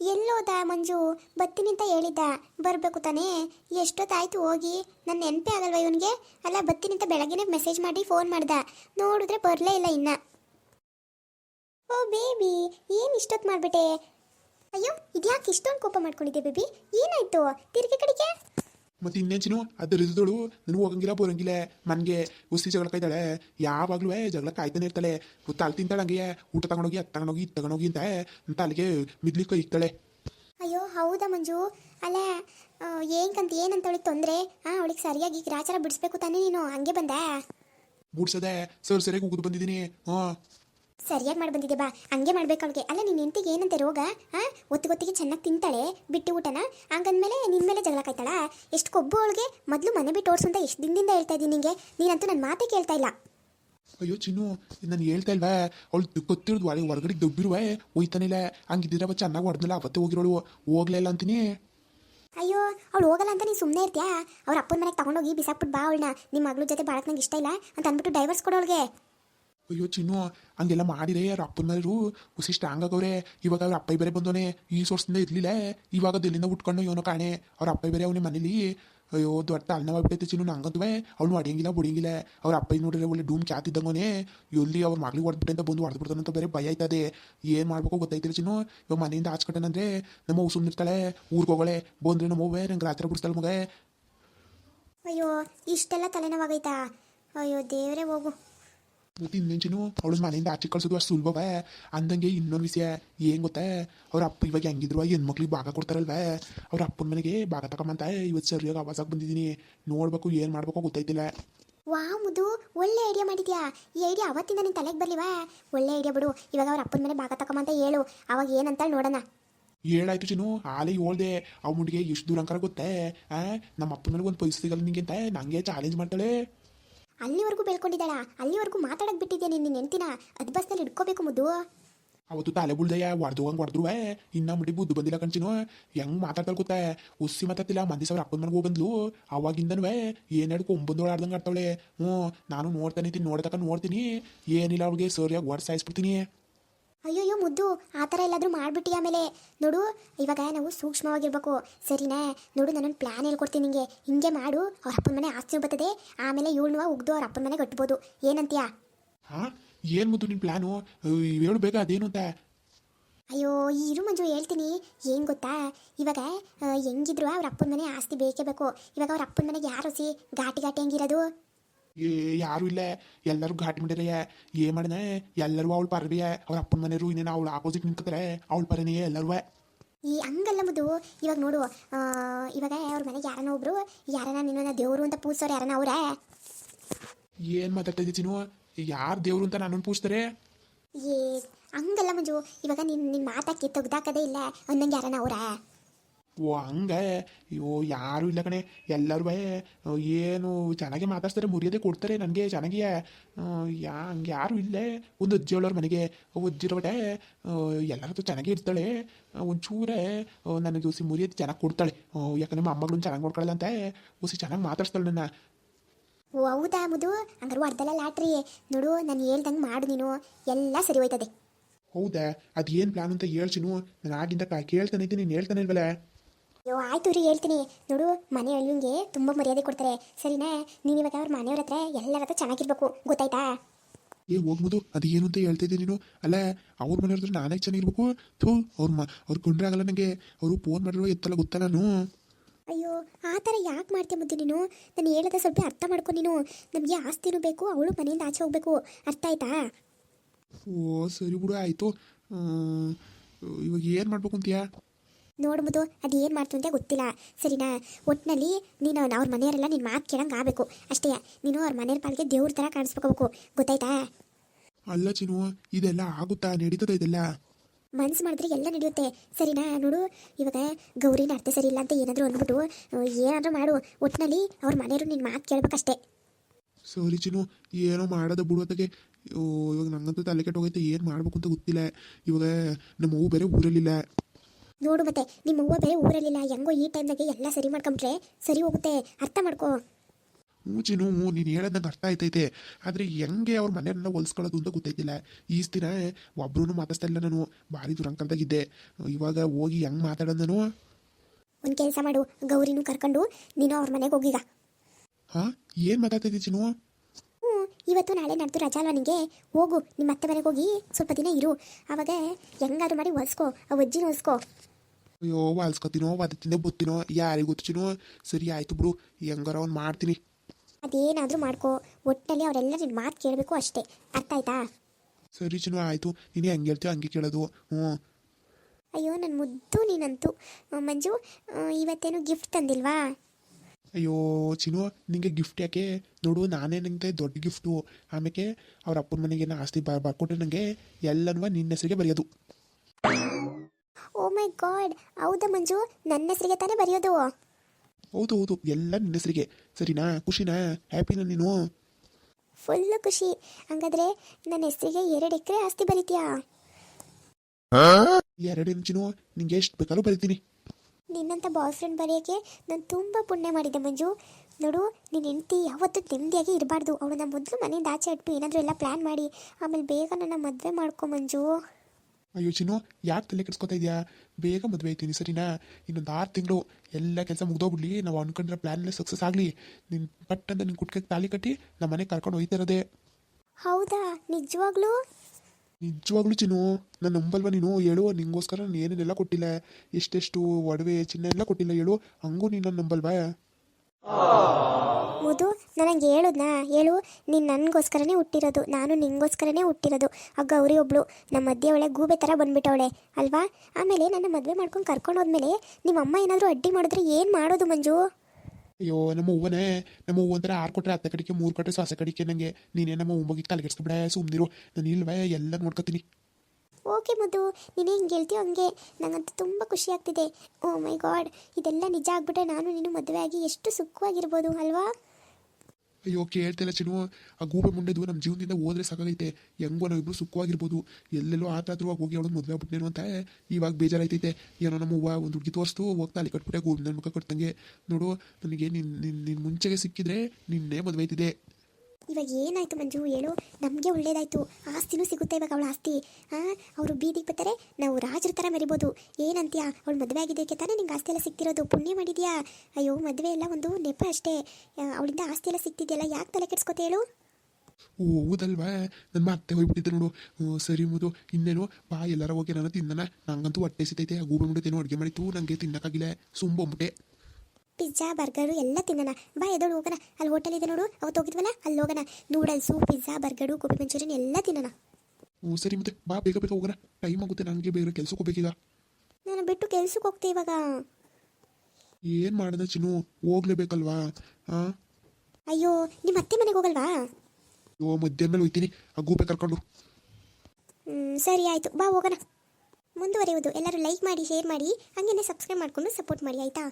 ಎಲ್ಲೋದ ಮಂಜು ಬತ್ತೀನಿ ಅಂತ ಹೇಳಿದ್ದ. ಬರಬೇಕು ತಾನೇ. ಎಷ್ಟೊತ್ತಾಯ್ತು ಹೋಗಿ. ನನ್ನ ನೆನಪೇ ಆಗಲ್ವ ಇವನಿಗೆ? ಅಲ್ಲ ಬತ್ತೀನಿ ಅಂತ ಮೆಸೇಜ್ ಮಾಡಿ ಫೋನ್ ಮಾಡ್ದ. ನೋಡಿದ್ರೆ ಬರಲೇ ಇಲ್ಲ ಇನ್ನ. ಓ ಬೇಬಿ ಏನು ಇಷ್ಟೊತ್ತು ಮಾಡ್ಬಿಟ್ಟೆ? ಅಯ್ಯೋ, ಇದ್ಯಾಕೆ ಇಷ್ಟೊಂದು ಕೋಪ ಮಾಡ್ಕೊಂಡಿದ್ದೆ ಬೇಬಿ ಏನಾಯ್ತು? ತಿರುಗಿ ಕಡೆಗೆ? ಮತ್ತೆ ಇನ್ನೇನು ಅದ್ರ ಇದ್ದಳು ನನಗೆ ಹೋಗಂಗಿಲ್ಲ ಬರಂಗಿಲ್ಲ. ಮನ್ಗೆ ಉಸಿ ಜಗಳ ಕಾಯ್ತಾಳೆ ಯಾವಾಗ್ಲೂ ಜಗಳ ಕಾಯ್ತಾನೆ ಇರ್ತಾಳೆ. ಮತ್ತೆ ಅಲ್ಲಿ ತಿಂತಾಳೆ ಹಂಗೆ ಊಟ ತಗೊಂಡೋಗಿ ಅದು ತಗೊಂಡೋಗಿ ಇದು ತಗೊಂಡೋಗಿ ಅಂತ ಅಂತ ಅಲ್ಲಿಗೆ ಕೈ ಇಕ್ತಾಳೆ. ಅಯ್ಯೋ ಹೌದಾ ಮಂಜು? ಅಲ್ಲ ಏನ್ಕಂತ ಏನಂತ ಅವಳಿಗೆ ತೊಂದ್ರೆ? ಹಾಂ ಅವಳಿಗೆ ಸರಿಯಾಗಿ ಗ್ರಾಚಾರ ಬಿಡಿಸ್ಬೇಕು ತಾನೇ ನೀನು. ಹಂಗೆ ಬಂದ. ಬಿಡ್ಸದೆ ಸರ್ ಸರಿಯಾಗಿ ಉಗಿದು ಬಂದಿದ್ದೀನಿ. ಹ್ಞೂ ಸರಿಯಾಗಿ ಮಾಡಿ ಬಂದಿದ್ದೆ ಬಾ. ಹಂಗೆ ಮಾಡ್ಬೇಕು ಅವಳಿಗೆ. ಅಲ್ಲ ನಿನ್ನ ಹೆಂಡತಿಗೆ ಏನಂತೆ ರೋಗ? ಹಾ ಒತ್ತು ಗೊತ್ತಿಗೆ ಚೆನ್ನಾಗಿ ತಿಂತಾಳೆ ಬಿಟ್ಟು ಊಟನ? ಹಂಗಂದ್ಮೇಲೆ ನಿನ್ನ ಮೇಲೆ ಜಗಳ ಕಾಯ್ತಾಳ? ಎಷ್ಟು ಕೊಬ್ಬು ಅವಳಿಗೆ? ಮೊದಲು ಮನೆ ಬಿಟ್ಟು ಓಡಿಸು ಅಂತ ಎಷ್ಟು ದಿನದಿಂದ ಹೇಳ್ತಾ ಇದ್ದೀನಿ ನಿಂಗೆ? ನೀನಂತೂ ನನ್ನ ಮಾತೇ ಕೇಳ್ತಾ ಇಲ್ಲ. ಅಯ್ಯೋ ಚಿನ್ನು ನಾನು ಹೇಳ್ತಾ ಇಲ್ವಾ? ಅವಳು ಗೊತ್ತಿರೋದು ಒಳಗೆ ಹೊರಗಡೆ ದುಬ್ಬಿರುವೆ. ಹೋಯ್ತಾನಿಲ್ಲ ಹಂಗಿದ್ರೆ ಅವತ್ತು ಚೆನ್ನಾಗಿ ಹೊಡೆದಿಲ್ಲ ಅವತ್ತೇ ಹೋಗಿರೋಳು. ಹೋಗ್ಲಿಲ್ಲ ಅಂತೀನಿ. ಅಯ್ಯೋ ಅವಳು ಹೋಗಲ್ಲ ಅಂತ ನೀನು ಸುಮ್ಮನೆ ಇರ್ತೀಯಾ? ಅವ್ರ ಅಪ್ಪನ ಮನೆಗೆ ತಗೊಂಡೋಗಿ ಬಿಸಾಕ್ಬಿಟ್ಟು ಬಾ ಅವಳನ್ನ ನಿಮ್ಮ ಮಗಳ ಜೊತೆ ಬಾಳಕ್ಕೆ ನಂಗೆ ಇಷ್ಟ ಇಲ್ಲ ಅಂತ ಅಂದ್ಬಿಟ್ಟು ಡೈವರ್ಸ್ ಕೊಡೋಳಿಗೆ ಅಯ್ಯೋ, ಚಿನ್ನು, ಹಂಗೆಲ್ಲ ಮಾಡಿರೆ ಅವ್ರ ಅಪ್ಪನ ಮೇಲೂ ಹುಸಿ ಸ್ಟ್ರಾಂಗ್ ಇವಾಗ ಅವ್ರ ಅಪ್ಪ ಬೇರೆ ಬಂದವನೆ. ಈ ಸೋರ್ಸಿಂದ ಇರ್ಲಿಲ್ಲ. ಇವಾಗ ದಿಲ್ಲಿಂದ ಉಟ್ಕೊಂಡು ಇವನು ಕಾಣೆ. ಅವ್ರ ಅಪ್ಪ ಬೇರೆ ಅವನೇ ಮನೇಲಿ. ಅಯ್ಯೋ, ದೊಡ್ಡ ತಲೆನೋವಾಗ್ಬಿಟ್ಟೈತೆ ಚಿನ್ನು, ನಂಗಂತುವೆ. ಅವ್ನು ಅಡಿಯಂಗಿಲ್ಲ ಬುಡಿಯಂಗಿಲ್ಲ. ಅವ್ರ ಅಪ್ಪ ನೋಡಿದ್ರೆ ಒಳ್ಳೆ ಡೂಮ್ ಚಾತಿದ್ದಂಗವನೇ ಎಲ್ಲಿ ಅವ್ರ ಮಗಳಿಗೆ ಹೊಡೆದ್ಬಿಟ್ಟಂತ ಬಂದು ಹೊಡೆದ್ಬಿಡ್ತಾನಂತ ಬೇರೆ ಭಯ ಆಯ್ತದೆ. ಏನು ಮಾಡ್ಬೇಕು ಗೊತ್ತಾಯ್ತಿಲ್ಲ ಚಿನ್ನು. ಇವಾಗ ಮನೆಯಿಂದ ಆಚ್ಕಟ್ಟನಂದ್ರೆ ನಮ್ಮ ಸುಮ್ಮನಿರ್ತಾಳೆ ಊರಿಗೆ ಹೋಗಳೆ ಬಂದ್ರೆ ನಮ್ಮ ಹೋಗ್ವೆ ನಂಗೆ ರಾತ್ರಿ ಬಿಡಿಸ್ತಾಳೆ ಮಗ. ಅಯ್ಯೋ, ಇಷ್ಟೆಲ್ಲ ತಲೆನೋವಾಗೈತಾ? ಅಯ್ಯೋ, ದೇವರೇ, ಹೋಗು. ಮತ್ತೆ ಇನ್ನೇನು ಅವಳು ಮನೆಯಿಂದ ಆಚೆ ಕಳ್ಸೋದು ಅಷ್ಟು ಸುಲಭವ. ಅಂದಂಗೆ ಇನ್ನೊಂದು ವಿಷಯ ಏನು ಗೊತ್ತಾ? ಅವ್ರ ಅಪ್ಪ ಇವಾಗ ಹೆಂಗಿದ್ರು ಹೆಣ್ಮಕ್ಳಿಗೆ ಭಾಗ ಕೊಡ್ತಾರಲ್ವ? ಅವ್ರ ಅಪ್ಪನ ಮನೆಗೆ ಭಾಗ ತಗೊಂಬಂತ ಇವತ್ತು ಸರಿಯಾಗಿ ಆವಾಸಾಗಿ ಬಂದಿದ್ದೀನಿ. ನೋಡ್ಬೇಕು ಏನು ಮಾಡ್ಬೇಕು ಗೊತ್ತಾಯ್ತಿಲ್ಲ. ವಾ ಮುದು ಒಳ್ಳೆ ಐಡಿಯಾ ಮಾಡಿದ್ಯಾ? ಈ ಐಡಿಯಾ ಅವತ್ತಿಂದ ನಿನ್ನ ತಲೆಗೆ ಬರ್ಲಿವಾ? ಒಳ್ಳೆ ಐಡಿಯಾ ಬಿಡು ಇವಾಗ ಅವ್ರ ಅಪ್ಪನ ಮನೆ ಭಾಗ ತಗೊಂಬಂತ ಹೇಳು. ಅವಾಗ ಏನಂತ ನೋಡೋಣ. ಹೇಳಾಯ್ತು ಚಿನ್ನು ಆಲೆ ಹೇಳ್ದೆ. ಅವ್ ಮುಂಡಿಗೆ ಎಷ್ಟು ದೂರ ಅಂಕಾರ ಗೊತ್ತೇ? ನಮ್ಮ ಅಪ್ಪನ ಮೇಲೆ ಒಂದು ಪೈಸೆ ಸಿಗಲ್ಲ ನಿಂಗೆ ಅಂತ ನಂಗೆ ಚಾಲೆಂಜ್ ಮಾಡ್ತಾಳೆ. ಅಲ್ಲಿವರೆಗೂ ಬೆಳ್ಕೊಂಡಿದ್ದಾಳ ಅಲ್ಲಿವರೆಗೂ ಮಾತಾಡಕ್ ಬಿಟ್ಟಿದ್ಯಾ ನಿನ್ನ ನೆನ್ತಿನ ಅದ್ ಬಸ್ನಲ್ಲಿ ಇಡ್ಕೋಬೇಕು ಮುದ್ದು. ಅವತ್ತು ತಲೆ ಬುಳ್ದಯ್ಯ ಹೊಡೆದು ಹಂಗೆ ಇನ್ನ ಮುಡಿ ಬುದ್ದು ಬಂದಿಲ್ಲ ಕಣ್ಚಿನೋ ಹೆಂಗ್ ಮಾತಾಡ್ತಾಳೆ ಗೊತ್ತಾ? ಉಸ್ಸಿ ಮಾತಾಡ್ತಿಲ್ಲ, ಮಂದಿ ಸಾವಿರ ಅಪ್ಪನ ಮನೆಗೆ ಬಂದ್ಲು ಅವಾಗಿಂದನೂ ಏನು ಹೇಳ್ಕೊ ಒಂಬಂದೋಳು ಆಡ್ದಂಗೆ ಆಡ್ತಾಳೆ ಹ್ಞೂ, ನಾನು ನೋಡ್ತಾನೆ ನೋಡ್ತಕ್ಕ ನೋಡ್ತೀನಿ. ಏನಿಲ್ಲ ಅವ್ಳಿಗೆ ಸರಿಯಾಗಿ ಹೊಡ್ ಸಾಯಿಸ್ಬಿಡ್ತೀನಿ. ಅಯ್ಯೋಯ್ಯೋ ಮುದ್ದು ಆ ಥರ ಎಲ್ಲಾದರೂ ಮಾಡಿಬಿಟ್ಟು ಆಮೇಲೆ. ನೋಡು ಇವಾಗ ನಾವು ಸೂಕ್ಷ್ಮವಾಗಿರ್ಬೇಕು. ಸರಿನಾ? ನೋಡು ನಾನೊಂದು ಪ್ಲ್ಯಾನ್ ಹೇಳ್ಕೊಡ್ತೀನಿ ನಿಂಗೆ. ಹಿಂಗೆ ಮಾಡು ಅವ್ರ ಅಪ್ಪನ ಮನೆ ಆಸ್ತಿ ಬರ್ತದೆ. ಆಮೇಲೆ ಇವಳನ್ನ ಉಗ್ದು ಅವ್ರ ಅಪ್ಪನ ಮನೆ ಕಟ್ಬೋದು. ಏನಂತೀಯ? ಹಾ? ಏನು ಮುದ್ದು ನಿನ್ನ ಪ್ಲ್ಯಾನು ಹೇಳು ಬೇಗ ಅದೇನು ಅಂತ. ಅಯ್ಯೋ ಈ ಇರು ಮಂಜು ಹೇಳ್ತೀನಿ. ಏನು ಗೊತ್ತಾ? ಇವಾಗ ಹೆಂಗಿದ್ರು ಅವ್ರ ಅಪ್ಪನ ಮನೆ ಆಸ್ತಿ ಬೇಕೇ ಬೇಕು. ಇವಾಗ ಅವ್ರ ಅಪ್ಪನ ಮನೆಗೆ ಯಾರು ಸಿ ಘಾಟಿ ಘಾಟಿ ಹಂಗಿರೋದು? ಏ ಯಾರು ಇಲ್ಲ. ಎಲ್ಲರೂ ಘಾಟಿ ಮಾಡಿರಯ್ಯ ಏ ಮಾಡಿದೆ? ಎಲ್ಲರೂ ಅವಳು ಪರವಿಯ ಅವ್ರ ಅಪ್ಪನ ಮನೆಯವರು ಇನ್ನೇನು ಅವಳು ಆಪೋಸಿಟ್ ನಿಂತಿದ್ರೆ ಅವಳು ಪರನೇ ಎಲ್ಲರೂ ಈ ಹಂಗಲ್ಲ ಇವಾಗ ನೋಡು ಆ, ಇವಾಗ ಅವ್ರ ಮನೆಗೆ ಯಾರನ ಒಬ್ರು ಯಾರನ ನಿನ್ನ ದೇವರು ಅಂತ ಪೂಜಿಸೋರು ಯಾರನ ಅವ್ರೆ? ಏನ್ ಮಾತಾಡ್ತಾ ಇದ್ದೀನಿ ಯಾರು ದೇವ್ರು ಅಂತ ನನ್ನನ್ನು ಪೂಜಿಸ್ತಾರೆ ಏ ಹಂಗಲ್ಲ ಮಂಜು ಇವಾಗ ನಿನ್ ನಿನ್ ಮಾತಾಕಿ ತೆಗ್ದಾಕದೇ ಇಲ್ಲ ಅನ್ನಂಗೆ ಯಾರನ ಅವ್ರ? ಓ ಹಂಗ ಅಯ್ಯೋ ಯಾರು ಇಲ್ಲ ಕಣೆ. ಎಲ್ಲರೂ ಏನು ಚೆನ್ನಾಗಿ ಮಾತಾಡ್ತಾರೆ ಮುರಿಯೋದೇ ಕೊಡ್ತಾರೆ ನನಗೆ ಚೆನ್ನಾಗಿ. ಯಾ ಹಂಗೆ ಯಾರು ಇಲ್ಲೇ. ಒಂದು ಅಜ್ಜಿ ಹೇಳೋರು ಮನೆಗೆ. ಅಜ್ಜಿರೋಡೆ ಎಲ್ಲರ ಚೆನ್ನಾಗಿ ಚೆನ್ನಾಗೇ ಇರ್ತಾಳೆ. ಒಂಚೂರೇ ನನಗೆ ದೋಸಿ ಮುರಿಯೋದು ಚೆನ್ನಾಗಿ ಕೊಡ್ತಾಳೆ. ಯಾಕಂದ್ರೆ ನಮ್ಮ ಅಮ್ಮಗಳನ್ನ ಚೆನ್ನಾಗಿ ನೋಡ್ಕೊಳ್ಳಲ್ಲ ಅಂತ. ಉಸಿ ಚೆನ್ನಾಗಿ ಮಾತಾಡ್ಸ್ತಾಳೆ ನನ್ನ. ಓ ಹೌದಾ ಮುದು? ಹಂಗಾರು ಅರ್ಧಲ್ಲ ಲಾಟ್ರಿ ನೋಡು ನಾನು ಹೇಳ್ದಂಗೆ ಮಾಡು ನೀನು. ಎಲ್ಲ ಸರಿ ಹೋಯ್ತದೆ. ಹೌದಾ? ಅದೇನು ಏನು ಪ್ಲಾನ್ ಅಂತ ಹೇಳ್ತೀನು? ನಾನು ಆಗಿಂದ ಕೇಳ್ತಾನೆ ಇದ್ದೀನಿ ನೀನು ಹೇಳ್ತಾನೆ ಇಲ್ವಲ್ಲ ಅಯ್ಯೋ ಆಯ್ತು ರೀ ಹೇಳ್ತೀನಿ. ನೋಡು ಮನೆ ಅಳಿಯಂಗೆ ತುಂಬ ಮರ್ಯಾದೆ ಕೊಡ್ತಾರೆ. ಸರಿನಾ? ನೀನು ಇವಾಗ ಅವ್ರ ಮನೆಯವ್ರ ಹತ್ರ ಎಲ್ಲರ ಹತ್ರ ಚೆನ್ನಾಗಿರ್ಬೇಕು. ಗೊತ್ತಾಯ್ತಾ? ಏ ಹೋಗ್ಬೋದು ಅದು ಏನು ಅಂತ ಹೇಳ್ತಾ ಇದ್ದೀನಿ ನೀನು. ಅಲ್ಲ ಅವ್ರ ಮನೆಯವ್ರ ಹತ್ರ ನಾನೇ ಚೆನ್ನಾಗಿರ್ಬೇಕು? ಥೂ ಅವ್ರ ಮ ಅವ್ರು ಕೊಂಡ್ರೆ ಆಗಲ್ಲ ನನಗೆ ಅವರು ಫೋನ್ ಮಾಡಿರೋ ಎತ್ತಲ್ಲ ಗೊತ್ತಾ ನಾನು? ಅಯ್ಯೋ ಆ ಥರ ಯಾಕೆ ಮಾಡ್ತೀಯ ಮುದ್ದು ನೀನು? ನಾನು ಹೇಳೋದ ಸ್ವಲ್ಪ ಅರ್ಥ ಮಾಡ್ಕೊ ನೀನು. ನಮಗೆ ಆಸ್ತಿನೂ ಬೇಕು ಅವಳು ಮನೆಯಿಂದ ಆಚೆ ಹೋಗ್ಬೇಕು. ಅರ್ಥ ಆಯ್ತಾ? ಓ ಸರಿ ಬಿಡು ಆಯಿತು. ಇವಾಗ ಏನು ಮಾಡ್ಬೇಕು ಅಂತೀಯಾ? ನೋಡು ಮುದ್ದು ಅದು ಏನು ಮಾಡ್ತು ಅಂತ ಗೊತ್ತಿಲ್ಲ. ಸರಿನಾ? ಒಟ್ಟಿನಲ್ಲಿ ನೀನು ಅವ್ರ ಮನೆಯವರೆಲ್ಲ ನಿನ್ನ ಮಾತು ಕೇಳಂಗೆ ಆಗಬೇಕು. ಅಷ್ಟೇ ನೀನು ಅವ್ರ ಮನೆಯವ್ರ ಪಾಲಿಗೆ ದೇವ್ರ ಥರ ಕಾಣಿಸ್ಬೇಕು ಗೊತ್ತಾಯ್ತಾ? ಅಲ್ಲ ಚಿನ್ನು ಇದೆಲ್ಲ ಆಗುತ್ತಾ? ನಡೀತದೆ ಇದೆಲ್ಲ? ಮನ್ಸು ಮಾಡಿದ್ರೆ ಎಲ್ಲ ನಡೆಯುತ್ತೆ. ಸರಿನಾ? ನೋಡು ಇವಾಗ ಗೌರಿನ ಅರ್ಥ ಸರಿ ಇಲ್ಲ ಅಂತ ಏನಾದರೂ ಅಂದ್ಬಿಟ್ಟು ಏನಾದರೂ ಮಾಡು. ಒಟ್ಟಿನಲ್ಲಿ ಅವ್ರ ಮನೆಯವರು ನಿನ್ನ ಮಾತು ಕೇಳಬೇಕಷ್ಟೇ. ಸರಿ ಚಿನ್ನು ಏನೋ ಮಾಡೋದು ಬಿಡುವತ್ತಗೆ ಇವಾಗ ನಂಗಂತೂ ತಲೆ ಕೆಟ್ಟೋಗೈತೆ ಏನು ಮಾಡಬೇಕು ಅಂತ ಗೊತ್ತಿಲ್ಲ. ಇವಾಗ ನಮ್ಮ ಅವ್ವ ಬೇರೆ ಊರಲ್ಲಿಲ್ಲ. ನೋಡು ಮತ್ತೆ ನಿಮ್ಮ ಅವ್ವ ಬೇರೆ ಊರಲ್ಲಿಲ್ಲ ಹೆಂಗೋ ಈ ಟೈಮ್ನಾಗೆ ಎಲ್ಲ ಸರಿ ಮಾಡ್ಕೊಂಡ್ರೆ ಸರಿ ಹೋಗುತ್ತೆ ಅರ್ಥ ಮಾಡ್ಕೋ. ಹ್ಞೂ ನೋವು ನೀನು ಹೇಳೋದಂಗೆ ಅರ್ಥ ಆಯ್ತೈತೆ. ಆದರೆ ಹೆಂಗೆ ಅವ್ರ ಮನೆಯನ್ನ ಹೊಲ್ಸ್ಕೊಳ್ಳೋದು ಅಂತ ಗೊತ್ತಾಯ್ತಿಲ್ಲ. ಈ ದಿನ ಒಬ್ರು ಮಾತಾಡ್ತಾ ಇಲ್ಲ ನಾನು. ಭಾರಿ ದುರಂಕರದಾಗಿದ್ದೆ ಇವಾಗ ಹೋಗಿ ಹೆಂಗೆ ಮಾತಾಡೋದು ನಾನು? ಒಂದು ಕೆಲಸ ಮಾಡು ಗೌರಿನೂ ಕರ್ಕೊಂಡು ನೀನು ಅವ್ರ ಮನೆಗೆ ಹೋಗಿಗ ಹಾಂ? ಏನು ಮಾತಾಡ್ತಿದ್ದಿ ಚಿನ್ನು? ಇವತ್ತು ನಾಳೆ ನಡೆದು ರಜಾ ಅಲ್ವಾ ನಿನಗೆ ಹೋಗು ನಿಮ್ಮ ಅತ್ತೆ ಮನೆಗೆ ಹೋಗಿ ಸ್ವಲ್ಪ ದಿನ ಇರು. ಆವಾಗ ಹೆಂಗಾದ್ರು ಮಾಡಿ ಹೊಲ್ಸ್ಕೋ ಆ ಅಜ್ಜಿನ ಹೊಲ್ಸ್ಕೋ. ಅಯ್ಯೋ ವಾಲ್ಸ್ಕೊತೀನೋ ಒದತಿಂದ ಬುತ್ತಿನೋ ಯಾರಿಗೆ ಗೊತ್ತಿನೋ ಸರಿ ಆಯ್ತು ಬಿಡು ಹೆಂಗಾರ ಅವ್ನು ಮಾಡ್ತೀನಿ. ಅದೇನಾದರೂ ಮಾಡ್ಕೋ ಒಟ್ಟಲ್ಲಿ ಅವರೆಲ್ಲ ನಿನ್ನ ಮಾತು ಕೇಳಬೇಕು ಅಷ್ಟೇ. ಅರ್ಥ ಆಯ್ತಾ? ಸರಿ ಚಿನ್ನು ಆಯಿತು. ನೀನು ಹೆಂಗೆ ಹೇಳ್ತೀಯೋ ಹಂಗೆ ಕೇಳೋದು. ಹ್ಞೂ. ಅಯ್ಯೋ ನನ್ನ ಮುದ್ದು ನೀನಂತೂ. ಮಂಜು ಇವತ್ತೇನು ಗಿಫ್ಟ್ ತಂದಿಲ್ವಾ? ಅಯ್ಯೋ ಚಿನ್ನು ನಿಂಗೆ ಗಿಫ್ಟ್ ಯಾಕೆ? ನೋಡು ನಾನೇ ನಿಂಗೆ ದೊಡ್ಡ ಗಿಫ್ಟು ಆಮೇಲೆ ಅವ್ರ ಅಪ್ಪನ ಮನೆಗೆ ಏನೋ ಆಸ್ತಿ ಬಾ ಬರ್ಕೊಟ್ರೆ ನನಗೆ ಎಲ್ಲನೂ ನಿನ್ನ ಹೆಸರಿಗೆ ಬರೆಯೋದು. ಓ ಮೈ ಗಾಡ್ ಹೌದಾ ಮಂಜು? ನನ್ನ ಹೆಸರಿಗೆ ತಾನೇ ಬರೆಯೋದು? ಹೌದು ಹೌದು. ಎಲ್ಲ ನಿನ್ನ ಹೆಸರಿಗೆ. ಸರಿನಾ? ಖುಷಿನಾ? ಹ್ಯಾಪಿನಾ ನೀನು? ಫುಲ್ ಖುಷಿ. ಹಂಗಾದ್ರೆ ನನ್ನ ಹೆಸರಿಗೆ ಎರಡು ಎಕರೆ ಆಸ್ತಿ ಬರೀತೀಯಾ? ಎರಡು ಚಿನುವ ನಿಂಗೆ ಎಷ್ಟು ಬೇಕಾದ್ರೂ ಬರಿತೀನಿ. ನಿನ್ನಂಥ ಬಾಯ್ ಫ್ರೆಂಡ್ ಬರೆಯೋಕ್ಕೆ ನಾನು ತುಂಬ ಪುಣ್ಯ ಮಾಡಿದ್ದೆ ಮಂಜು. ನೋಡು ನಿನ್ನ ಹೆಂಡತಿ ಯಾವತ್ತೂ ನೆಮ್ಮದಿಯಾಗಿ ಇರಬಾರ್ದು. ಅವಳನ್ನ ಮೊದಲು ಮನೆಯಿಂದ ಆಚೆ ಇಟ್ಟು ಏನಾದರೂ ಎಲ್ಲ ಪ್ಲ್ಯಾನ್ ಮಾಡಿ. ಆಮೇಲೆ ಬೇಗ ನನ್ನ ಮದುವೆ ಮಾಡ್ಕೊ ಮಂಜು. ಅಯ್ಯೋ ಚಿನ್ನು ಯಾಕೆ ತಲೆ ಕೆಡ್ಸ್ಕೊತಾ ಇದೆಯಾ? ಬೇಗ ಮದುವೆ ಆಯ್ತೀನಿ ಸರಿನಾ? ಇನ್ನೊಂದು ಆರು ತಿಂಗಳು ಎಲ್ಲ ಕೆಲಸ ಮುಗ್ದೋಗ್ಬಿಡ್ಲಿ. ನಾವು ಅನ್ಕೊಂಡಿರೋ ಪ್ಲ್ಯಾನ್ ಎಲ್ಲ ಸಕ್ಸಸ್ ಆಗಲಿ. ನಿನ್ನ ಪಟ್ ಅಂತ ನಿನ್ನ ಕುಟ್ಕಕ್ಕೆ ತಾಲಿ ಕಟ್ಟಿ ನಮ್ಮ ಮನೆಗೆ ಕರ್ಕೊಂಡು ಹೋಯ್ತಿರೋದೆ ಇರೋದೇ. ಹೌದಾ? ನಿಜವಾಗ್ಲೂ? ನಿಜವಾಗ್ಲೂ ಚಿನ್ನು ನನ್ನ ನಂಬಲ್ವ ನೀನು? ಹೇಳು, ನಿಂಗೋಸ್ಕರ ನಾನು ಏನೇನೆಲ್ಲ ಕೊಟ್ಟಿಲ್ಲ? ಎಷ್ಟೆಷ್ಟು ಒಡವೆ, ಚಿನ್ನ ಎಲ್ಲ ಕೊಟ್ಟಿಲ್ಲ ಹೇಳು. ಹಂಗೂ ನೀನು ನನ್ನ ನಂಬಲ್ವಾ? ಹೌದು ನನಗೆ ಹೇಳುದ್ನಾ ಹೇಳು. ನೀನು ನನಗೋಸ್ಕರನೇ ಹುಟ್ಟಿರೋದು, ನಾನು ನಿಂಗೋಸ್ಕರನೇ ಹುಟ್ಟಿರೋದು. ಆ ಗೌರಿ ಒಬ್ಳು ನಮ್ಮ ಮಧ್ಯೆ ಒಳ್ಳೆ ಗೂಬೆ ಥರ ಬಂದ್ಬಿಟ್ಟವಳೆ, ಅಲ್ವಾ? ಆಮೇಲೆ ನನ್ನ ಮದುವೆ ಮಾಡ್ಕೊಂಡು ಕರ್ಕೊಂಡು ಹೋದ್ಮೇಲೆ ನಿಮ್ಮ ಅಮ್ಮ ಏನಾದರೂ ಅಡ್ಡಿ ಮಾಡಿದ್ರೆ ಏನು ಮಾಡೋದು ಮಂಜು? ಅಯ್ಯೋ ನಮ್ಮ ಹೂವನೇ ನಮ್ಮ ಹೂವು ಅಂದ್ರೆ ಆರು ಕೊಟ್ಟರೆ ಹತ್ತ ಕಡೆಗೆ ಮೂರು ಕೊಟ್ಟರೆ ಸೊಸೆ ಕಡಿಕೆ ನನಗೆ ನೀನೇ ನಮ್ಮ ಹೂವಾಗಿ ತಲೆಗೆಡ್ಸ್ಕೊಬಿಡ ಸುಮ್ಮನಿರು ನಾನು ಇಲ್ವೇ ಎಲ್ಲ ನೋಡ್ಕೊತೀನಿ ಓಕೆ ಮಧು ನೀನು ಹೆಂಗೆ ಗೆಲ್ತೀಯೋ ಹಂಗೆ ನನಗಂತೂ ತುಂಬ ಖುಷಿ ಆಗ್ತಿದೆ ಓ ಮೈ ಗಾಡ್ ಇದೆಲ್ಲ ನಿಜ ಆಗ್ಬಿಟ್ರೆ ನಾನು ನೀನು ಮದುವೆ ಆಗಿ ಎಷ್ಟು ಸುಖವಾಗಿರ್ಬೋದು ಅಲ್ವಾ ಅಯ್ಯೋ, ಕೇಳ್ತಾ ಇಲ್ಲ ಚಿನ್ನು. ಆ ಗೂಬೆ ಮುಂಡೆದು ನಮ್ಮ ಜೀವನದಿಂದ ಹೋದ್ರೆ ಸಾಕಾಗೈತೆ. ಹೆಂಗೋ ನಾವಿಬ್ರು ಸುಖವಾಗಿರ್ಬೋದು. ಎಲ್ಲೆಲ್ಲೋ ಆತಾದ್ರವಾಗಿ ಹೋಗಿ ಅವಳು ಮದುವೆ ಆಗ್ಬಿಟ್ಟೇನು ಅಂತ ಇವಾಗ ಬೇಜಾರಾಯ್ತೈತೆ. ಏನೋ ನಮ್ಮ ಹೂವ ಒಂದು ಹುಡುಗಿ ತೋರಿಸ್ತು ಹೋಗ್ತಾ ಅಲ್ಲಿ ಕಟ್ಬಿಟ್ಟೆ ಗೂಬೆ ಮುಖ ಕೊಡ್ತಂಗೆ ನೋಡು, ನನಗೆ ನಿನ್ನ ನಿನ್ನ ಮುಂಚೆಗೆ ಸಿಕ್ಕಿದ್ರೆ ನಿನ್ನೆ ಮದುವೆ ಆಯ್ತಿದೆ. ಇವಾಗ ಏನಾಯ್ತು ಮಂಜು? ಹೇಳು ನಮಗೆ ಒಳ್ಳೇದಾಯ್ತು. ಆಸ್ತಿನೂ ಸಿಗುತ್ತೆ ಇವಾಗ ಅವಳ ಆಸ್ತಿ. ಹಾಂ ಅವರು ಬೀದಿಗೆ ಬರ್ತಾರೆ. ನಾವು ರಾಜರ ಥರ ಮರಿಬೋದು. ಏನಂತೀಯ? ಅವಳು ಮದುವೆ ಆಗಿದ್ದಕ್ಕೆ ತಾನೇ ನಿಂಗೆ ಆಸ್ತಿ ಎಲ್ಲ ಸಿಕ್ತಿರೋದು ಪುಣ್ಯ ಮಾಡಿದ್ಯಾ? ಅಯ್ಯೋ, ಮದುವೆ ಎಲ್ಲ ಒಂದು ನೆಪ ಅಷ್ಟೇ. ಅವಳಿಂದ ಆಸ್ತಿ ಎಲ್ಲ ಸಿಕ್ತಿದೆಯಲ್ಲ ಯಾಕೆ ತಲೆ ಕೆಡ್ಸ್ಕೊತ ಹೇಳು? ಹೌದಲ್ವಾ? ನನ್ನ ಮತ್ತೆ ಹೋಗ್ಬಿಟ್ಟಿದ್ದೆ ನೋಡು. ಸರಿ ಮುದು. ಇನ್ನೇನು ಬಾ, ಎಲ್ಲರ ಹೋಗಿ ನಾನು ತಿನ್ನ ನಂಗಂತೂ ಹೊಟ್ಟೆ ಸಿತೈತೆ ಗೂಬೆ ಮುಂಡೆ ಅಡುಗೆ ಮಾಡಿತ್ತು ನನಗೆ ತಿನ್ನಕ್ಕಾಗಿಲ್ಲ. ಸುಂಬೊಂಬಿಟ್ಟೆ. ಪಿಜ್ಜಾ ಬರ್ಗರು ಎಲ್ಲ ತಿನ್ನೋಣ. ಬಾ ಎದೋಳು ಹೋಗೋಣ. ಅಲ್ಲಿ ಹೋಟೆಲ್ ಇದೆ ನೋಡು. ಅವತ್ತು ಹೋಗಿದ್ವಲ್ಲ? ಅಲ್ಲಿ ಹೋಗೋಣ. Noodles pizza burger gobi Manchurian ಎಲ್ಲ ತಿನ್ನೋಣ. ಹ್ಞೂ ಸರಿ ಮತ್ತೆ ಬಾ ಬೇಗ ಬೇಗ ಹೋಗೋಣ. ಟೈಮ್ ಆಗುತ್ತೆ. ನನಗೆ ಬೇರೆ ಕೆಲ್ಸಕ್ಕೆ ಹೋಗ್ಬೇಕೀಗ. ನಾನು ಬಿಟ್ಟು ಕೆಲ್ಸಕ್ಕೆ ಹೋಗ್ತೆ ಇವಾಗ. ಏನು ಮಾಡೋದ ಚಿನ್ನು? ಹೋಗ್ಲೇಬೇಕಲ್ವಾ? ಹಾಂ ಅಯ್ಯೋ ನಿಮ್ಮ ಅತ್ತೆ ಮನೆಗೆ ಹೋಗಲ್ವಾ? ಓ ಮಧ್ಯಾಹ್ನ ಮೇಲೆ ಹೋಯ್ತೀನಿ. ಆ ಗೂಬೆ ಕರ್ಕೊಂಡು. ಹ್ಮ್, ಸರಿ ಆಯಿತು. ಬಾ ಹೋಗೋಣ. ಮುಂದುವರಿಯುವುದು. ಎಲ್ಲರೂ ಲೈಕ್ ಮಾಡಿ ಶೇರ್ ಮಾಡಿ. ಹಾಗೆಯೇ ಸಬ್ಸ್ಕ್ರೈಬ್ ಮಾಡಿಕೊಂಡು ಸಪೋರ್ಟ್ ಮಾಡಿ ಆಯಿತಾ?